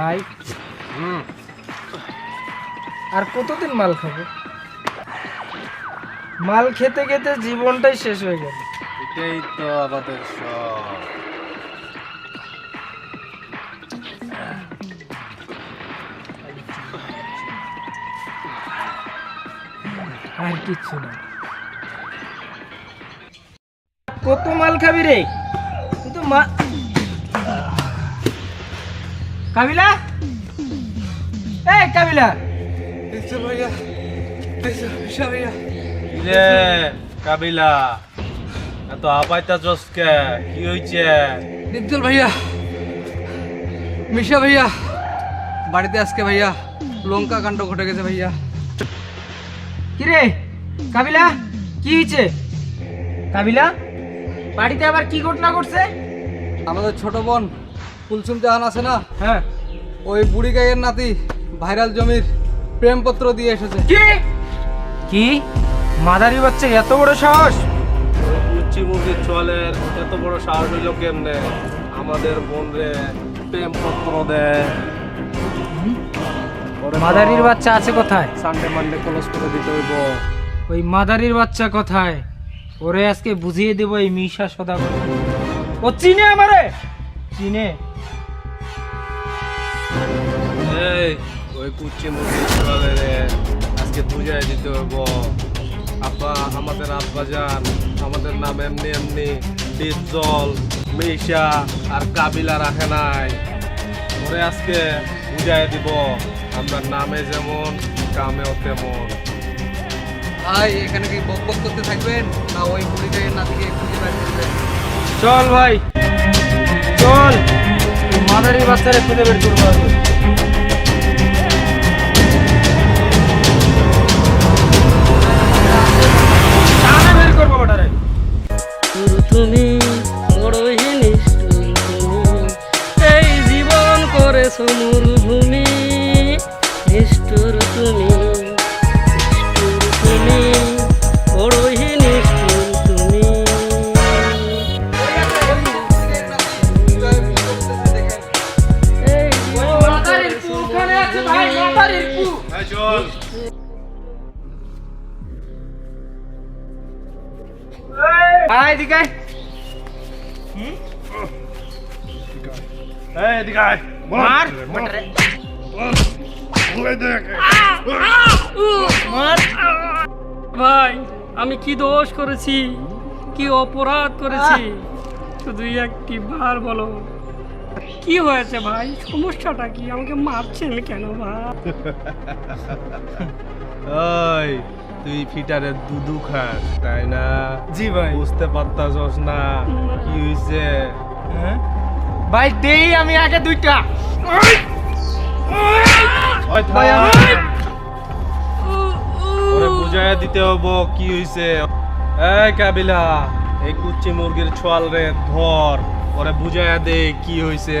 ভাই। আর কতদিন মাল খাব? মাল খেতে খেতে জীবনটাই শেষ হয়ে গেল। এটাই তো আমাদের আর কিচ্ছু না। কত মাল খাবি রে? তুই তো মা কাবিলা? এই কাবিলা। ভাইয়া? ভাইয়া? রে কাবিলা এত আপাইতা জসকে কি হইছে? নির্জল ভাইয়া। মিশা ভাইয়া। বাড়িতে আজকে ভাইয়া লঙ্কা কাণ্ড ঘটে গেছে ভাইয়া। কি রে কাবিলা কি হয়েছে কাবিলা বাড়িতে আবার কি ঘটনা ঘটছে? আমাদের ছোট বোন কুলসুম জাহান আছে না? হ্যাঁ। ওই বুড়ি গায়ের নাতি ভাইরাল জমির প্রেমপত্র দিয়ে এসেছে। কি? কি? মাদারি বাচ্চা এত বড় সাহস? উচ্চি মুরগির চলের এত বড় সাহস হইল কেমনে? আমাদের বোন রে প্রেম পত্র দেয় মাদারির বাচ্চা আছে কোথায়? সানডে মানডে ক্লোজ করে দিতে হইব। ওই মাদারির বাচ্চা কোথায়? ওরে আজকে বুঝিয়ে দেবো এই মিশা সদা ও চিনে আমারে? চিনে? এই ওই মুরগির চলে রে? আজকে বুঝাই দিতে হইব আব্বা আমাদের আব্বা যান আমাদের নাম এমনি এমনি ডিপজল মিশা আর কাবিলা রাখে নাই। ওরে আজকে বুঝাই দিব আমরা নামে যেমন কামেও তেমন। ভাই এখানে কি বক বক করতে থাকবেন? না ওই বুড়ি গাইয়ের নাতিকে খুঁজে বের করবেন? চল ভাই চল। এই মাদারির বাচ্চারে খুঁজে বের করব করব তুমি এদিকে এদিকে মার ওটারে। ভাই আমি কি দোষ করেছি? কি অপরাধ করেছি? শুধু একটি বার বলো। কি হয়েছে ভাই? সমস্যাটা কি? আমাকে মারছেন কেন ভাই? ওই তুই ফিটারের দুধু খাস তাই না? জি ভাই। বুঝতে পারতাছস না কি হইছে? হ্যাঁ? ভাই দেই আমি আগে দুইটা। ভাই, ওরে বুঝাইয়া দিতে হব কি হইছে? এই কাবিলা এই কুচ্চি মুরগির ছোয়াল রে ধর। ওরে বুঝাইয়া দে কি হইছে?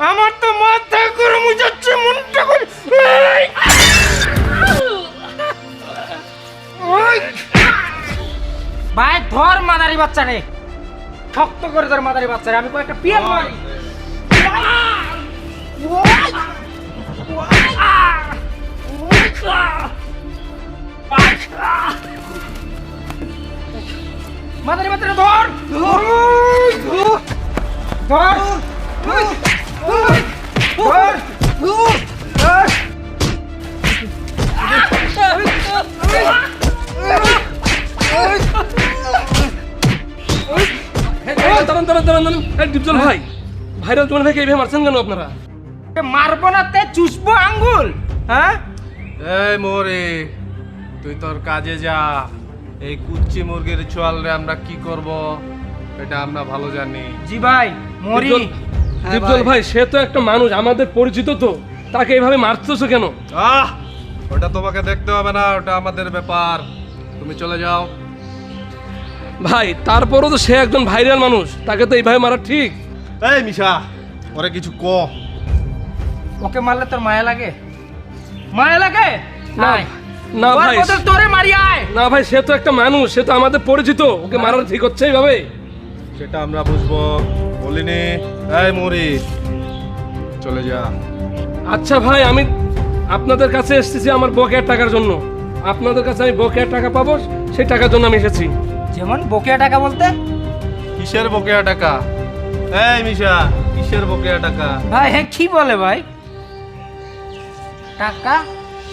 আমার তো মাথা গরম হয়ে যাচ্ছে মনটা করে ভাই ধর মাদারি বাচ্চা রে শক্ত করে ধর মাদারি বাচ্চা রে আমি কয়েকটা পিয়ার মারি। মাদারি বাচ্চা ধর! ধর। ধর! দাঁড়ান দাঁড়ান দাঁড়ান দাঁড়ান ডিপজল ভাই ভাইরাল তোমার ভাইকে এইভাবে মারছেন না তে চুষবো আঙ্গুল হ্যাঁ এই মোরে তুই তোর কাজে যা এই কুচ্চি মুরগির চোয়ালরে আমরা কি করব এটা আমরা ভালো জানি জি ভাই মরি দীপজল- হ্যাঁ ভাই। ভাই সে তো একটা মানুষ আমাদের পরিচিত তো। তাকে এইভাবে মারতেছো কেন? আহ! ওটা তোমাকে দেখতে হবে না ওটা আমাদের ব্যাপার। তুমি চলে যাও। ভাই তারপরও তো সে একজন ভাইরাল মানুষ তাকে তো এইভাবে মারা ঠিক। এই মিশা ওরে কিছু ক। ওকে মারলে তোর মায়া লাগে? মায়া লাগে? না, না ভাই। তোরে মারি আয়। না ভাই সে তো একটা মানুষ সে তো আমাদের পরিচিত। ওকে মারার ঠিক হচ্ছে এইভাবে? সেটা আমরা বুঝব। বলিনি। এই মরি চলে যা। আচ্ছা ভাই আমি আপনাদের কাছে এসেছি আমার বকেয়ার টাকার জন্য। আপনাদের কাছে আমি বকেয়ার টাকা পাবো সেই টাকার জন্য আমি এসেছি। যেমন বকেয়া টাকা বলতে? কিসের বকেয়া টাকা? এই মিশা কিসের বকেয়া টাকা? ভাই হ্যাঁ কি বলে ভাই? টাকা?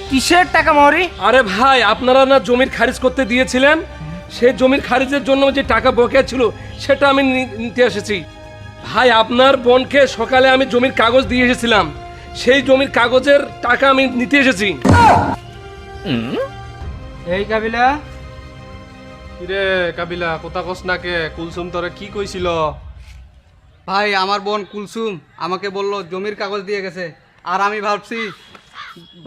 কিসের টাকা মরি? আরে ভাই আপনারা না জমির খারিজ করতে দিয়েছিলেন? সেই জমির খারিজের জন্য যে টাকা বকেয়া ছিল সেটা আমি নি- নিতে এসেছি। ভাই আপনার বোনকে সকালে আমি জমির কাগজ দিয়ে এসেছিলাম। সেই জমির কাগজের টাকা আমি নিতে এসেছি। এই কাবিলা। কিরে কাবিলা কোথা কস নাকে কুলসুম তোরে কি কইছিল? ভাই আমার বোন কুলসুম আমাকে বলল জমির কাগজ দিয়ে গেছে। আর আমি ভাবছি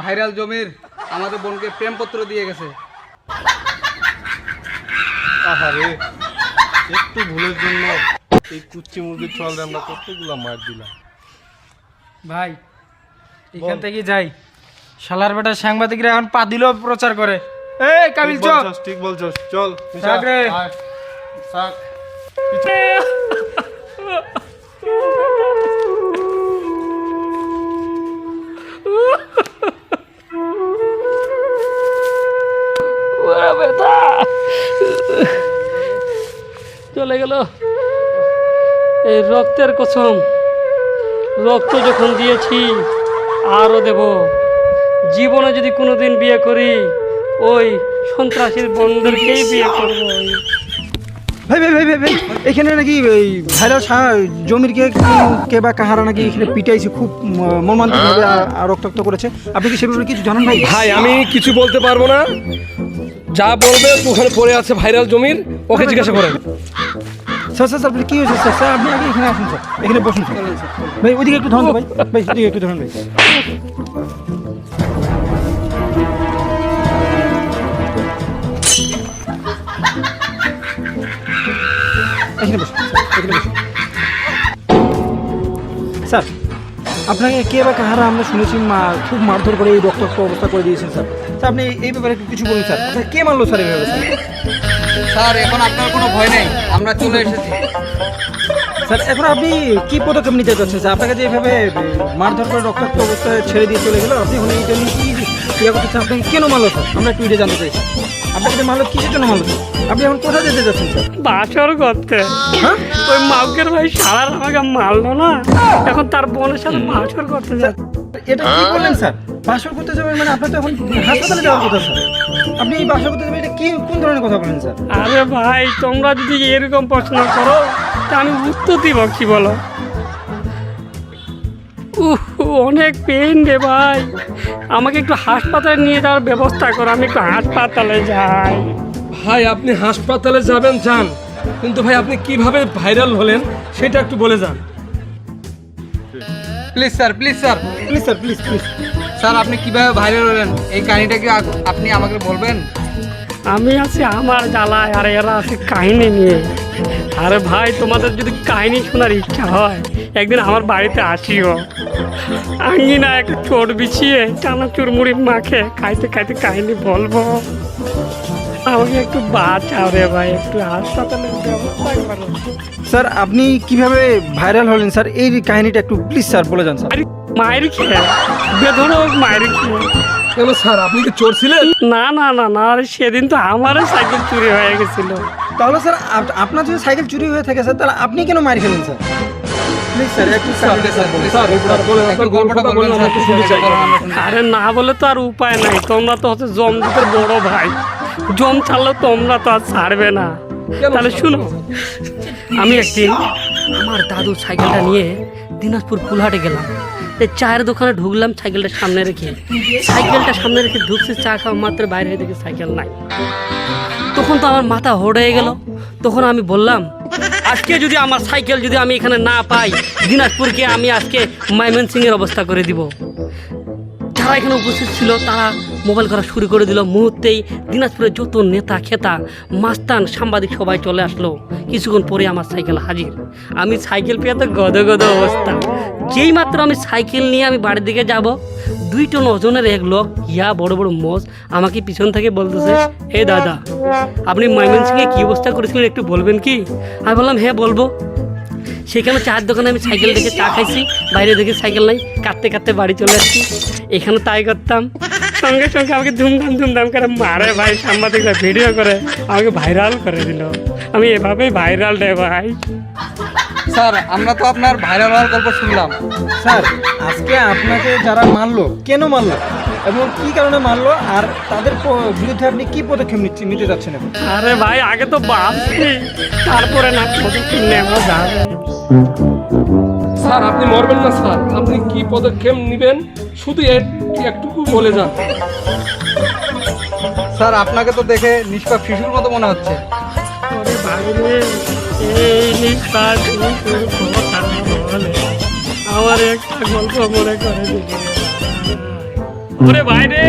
ভাইরাল জমির আমাদের বোনকে প্রেমপত্র দিয়ে গেছে। আহারে একটু ভুলের জন্য এই কুচ্চি মুরগির চল আমরা কতগুলা মার দিলাম। ভাই এখান থেকে যাই। শালার বেটা সাংবাদিকরা এখন পা দিলেও প্রচার করে। এই কাবিল ঠিক চল। ঠিক বলছস চল। থাক রে। থাক। চলে গেল। এই রক্তের কসম রক্ত যখন দিয়েছি আরও দেব। জীবনে যদি কোনোদিন বিয়ে করি ওই সন্ত্রাসীর বন্ধুরকেই বিয়ে করব। ভাই ভাই ভাই ভাই ভাই এখানে নাকি এই ভাইরাল জমির কে কে বা কাহারা নাকি এখানে পিটাইছে খুব মর্মান্তিক ভাবে রক্তাক্ত করেছে। আপনি কি সে ব্যাপারে কিছু জানেন ভাই? ভাই আমি কিছু বলতে পারব না। যা বলবে ওখানে পড়ে আছে ভাইরাল জমির ওকে জিজ্ঞাসা করেন। স্যার স্যার স্যার, কি হয়েছে? স্যার স্যার, আপনি আগে এখানে আসুন, স্যার। এখানে বসুন, স্যার। ভাই ওইদিকে একটু ধরুন, ভাই। আপনাকে কে বা কাহারা আমরা শুনেছি মা খুব মারধর করে এই রক্তাক্ত অবস্থা করে দিয়েছেন স্যার। স্যার আপনি এই ব্যাপারে একটু কিছু বলুন স্যার। কে মারলো স্যার এইভাবে স্যার স্যার এখন আপনার কোনো ভয় নেই। আমরা চলে এসেছি। স্যার এখন আপনি কি পদক্ষেপ নিতে চাচ্ছেন স্যার? আপনাকে যে এভাবে মারধর করে রক্তাক্ত অবস্থায় ছেড়ে দিয়ে চলে গেল আপনি এখন এইটা নিয়ে কি ইয়ে করতে চান আপনাকে কেন মারলো স্যার? আমরা টুইটে জানতে চাই। স্যার আপনাকে মারলো কিসের জন্য মারলো স্যার? আপনি এখন কোথায় যেতে চাচ্ছেন স্যার? বাসর করতে। হ্যাঁ? ওই মাউকের ভাই সারার আমাকে মারলো না। এখন তার বোনের সাথে বাসর করতে যাচ্ছে। এটা কি বললেন স্যার? বাসর করতে যাবেন মানে আপনার তো এখন হাসপাতালে যাওয়ার কথা স্যার। আপনি এই বাসর করতে যাবেন এটা কি কোন ধরনের কথা বলেন স্যার? আরে ভাই তোমরা যদি এরকম প্রশ্ন করো তা আমি উত্তর দিব কি বলো? উহ অনেক পেন রে ভাই। আমাকে একটু হাসপাতালে নিয়ে যাওয়ার ব্যবস্থা করো আমি একটু হাসপাতালে যাই। ভাই আপনি হাসপাতালে যাবেন যান। কিন্তু ভাই আপনি কীভাবে ভাইরাল হলেন সেটা একটু বলে যান। Please sir please sir please sir please please sir আপনি কীভাবে ভাইরাল হলেন? এই কাহিনীটা কি আপনি আমাকে বলবেন? আমি আছি আমার জ্বালায় আর এরা আছে কাহিনী নিয়ে। আরে ভাই তোমাদের যদি কাহিনী শোনার ইচ্ছা হয় একদিন আমার বাড়িতে আসিও। আঙ্গিনা একটা চোট বিছিয়ে টানা চুরমুড়ি মাখে খাইতে খাইতে কাহিনী বলব। আমাকে একটু বাঁচাও রে ভাই একটু করো। স্যার আপনি কীভাবে ভাইরাল হলেন? স্যার এই কাহিনীটা একটু প্লিজ স্যার বলে যান স্যার। আরে মায়ের খেয়ে। বেধরক মায়ের খেয়ে। কেন স্যার আপনি কি চোর ছিলেন? না না না না আরে সেদিন তো আমারও সাইকেল চুরি হয়ে গেছিল। তাহলে স্যার আপনার যদি সাইকেল চুরি হয়ে থাকে স্যার তাহলে আপনি কেন মার খেলেন স্যার। আরে না বলে তো আর উপায় নাই। তোমরা তো হচ্ছে জমদূতের বড় ভাই। জম ছাড়লেও তোমরা তো আর ছাড়বে না। তাহলে শুনো আমি একদিন আমার দাদু সাইকেলটা নিয়ে দিনাজপুর ফুলহাটে গেলাম। এই চায়ের দোকানে ঢুকলাম সাইকেলটা সামনে রেখে। সাইকেলটা সামনে রেখে ঢুকছে চা খাওয়া মাত্র বাইরে দেখে সাইকেল নাই। তখন তো আমার মাথা হোড হয়ে গেল। তখন আমি বললাম আজকে যদি আমার সাইকেল যদি আমি এখানে না পাই দিনাজপুরকে আমি আজকে ময়মনসিংহের অবস্থা করে দিব। যারা এখানে উপস্থিত ছিল, তারা মোবাইল করা শুরু করে দিল। মুহূর্তেই দিনাজপুরের যত নেতা, খেতা, মাস্তান, সাংবাদিক সবাই চলে আসলো। কিছুক্ষণ পরে আমার সাইকেল হাজির। আমি সাইকেল পেয়ে তো গদ গদ অবস্থা। যেই মাত্র আমি সাইকেল নিয়ে আমি বাড়ির দিকে যাব, দুই টন ওজনের এক লোক, ইয়া বড় বড় মোজ আমাকে পিছন থেকে বলতেছে এ দাদা, আপনি ময়মনসিংহে কী অবস্থা করেছিলেন একটু বলবেন কি? আমি বললাম হ্যাঁ বলব। সেখানে চার দোকানে আমি সাইকেল দেখে চা খাইছি বাইরে দেখে সাইকেল নাই কাটতে কাটতে বাড়ি চলে আসছি। এখানে তাই করতাম। সঙ্গে সঙ্গে আমাকে ধুমধাম ধুমধাম করে মারে ভাই সাংবাদিকরা ভিডিও করে আমাকে ভাইরাল করে দিল। আমি এভাবেই ভাইরাল রে ভাই। স্যার আমরা তো আপনার ভাইরাল হওয়ার গল্প শুনলাম। স্যার আজকে আপনাকে যারা মারলো কেন মারলো? এবং কি কারণে মারলো? আর তাদের বিরুদ্ধে আপনি কি পদক্ষেপ নিচ্ছে নিতে যাচ্ছেন আরে ভাই আগে তো বাপছি তারপরে না পদক্ষেপ নেওয়া যাবে। স্যার আপনি মরবেন না স্যার। আপনি কি পদক্ষেপ নেবেন? শুধু একটুকু বলে যান। স্যার আপনাকে তো দেখে নিষ্পাপ শিশুর মতো মনে হচ্ছে। আমার একটা গল্প মনে করে দিলি ওরে বাইরে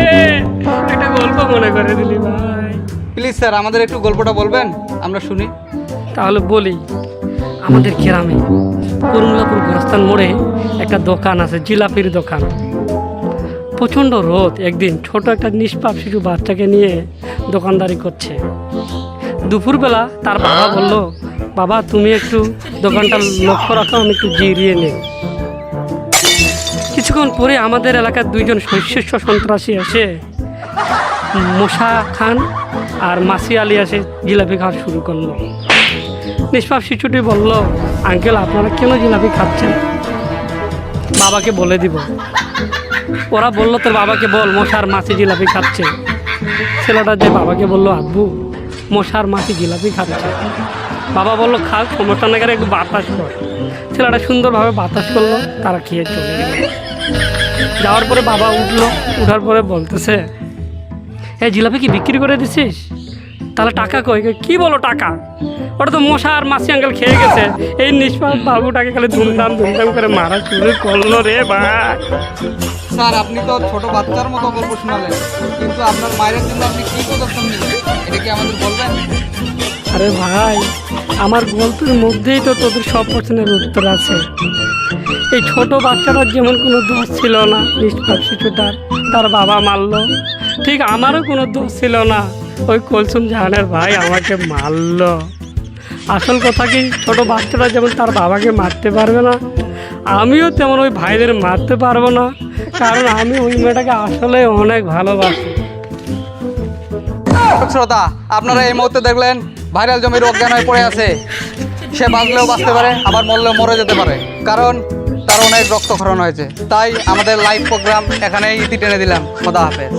একটা গল্প মনে করে দিলি ভাই। প্লিজ স্যার আমাদের একটু গল্পটা বলবেন আমরা শুনি। তাহলে বলি। আমাদের গ্রামে করুণাপুর গোরস্থান মোড়ে একটা দোকান আছে, জিলাপির দোকান। প্রচণ্ড রোদ, একদিন ছোট একটা নিষ্পাপ শিশু বাচ্চাকে নিয়ে দোকানদারি করছে। দুপুরবেলা তার বাবা বলল, বাবা, তুমি একটু দোকানটা লক্ষ্য রাখো, আমি একটু জিরিয়ে নেই কিছুক্ষণ পরে আমাদের এলাকার দুইজন শস্য সন্ত্রাসী এসে মশা খান আর মাসি আলী এসে জিলাপি খাওয়া শুরু করল। নিষ্পাপ শিশুটি বলল, আঙ্কেল, আপনারা কেন জিলাপি খাচ্ছেন? বাবাকে বলে দিব। ওরা বলল, তোর বাবাকে বল, মশার মাছি জিলাপি খাচ্ছে। ছেলেটা যে বাবাকে বলল, আব্বু, মশার মাছি জিলাপি খাচ্ছে। বাবা বলল খা সমস্যা না করে একটু বাতাস কর। ছেলেটা সুন্দরভাবে বাতাস করল, তারা খেয়ে চলে গেল। যাওয়ার পরে বাবা উঠল, উঠার পরে বলতেছে এ জিলাপি কি বিক্রি করে দিছিস? তাহলে টাকা কই? কি বলো টাকা? ওটা তো মশা আর মাছি আঙ্কেল খেয়ে গেছে। এই নিষ্পাপ বাবুটাকে খালি ধুমধাম ধুমধাম করে মারা শুরু করল রে ভাই। স্যার আপনি তো ছোট বাচ্চার মতো গল্প শোনালেন। কিন্তু আপনার মায়ের জন্য আপনি কি নিলেন এটা কি আমাদের বলবেন? আরে ভাই আমার গল্পের মধ্যেই তো তোদের সব প্রশ্নের উত্তর আছে। এই ছোট বাচ্চাটার যেমন কোনো দোষ ছিল না নিষ্পাপ শিশুটার তার বাবা মারলো। ঠিক আমারও কোনো দোষ ছিল না। ওই কলসুম জাহানের ভাই আমাকে মারলো। আসল কথা কি, ছোটো বাচ্চারা যেমন তার বাবাকে মারতে পারবে না, আমিও তেমন ওই ভাইদের মারতে পারব না, কারণ আমি ওই মেয়েটাকে আসলে অনেক ভালোবাসি। শ্রোতা, আপনারা এই মুহূর্তে দেখলেন, ভাইরাল জমির অজ্ঞান হয়ে পড়ে আছে। সে বাঁচলেও বাঁচতে পারে, আবার মরলেও মরে যেতে পারে, কারণ তার অনেক রক্তক্ষরণ হয়েছে। তাই আমাদের লাইভ প্রোগ্রাম এখানেই ইতি টেনে দিলাম। খোদা হাফেজ।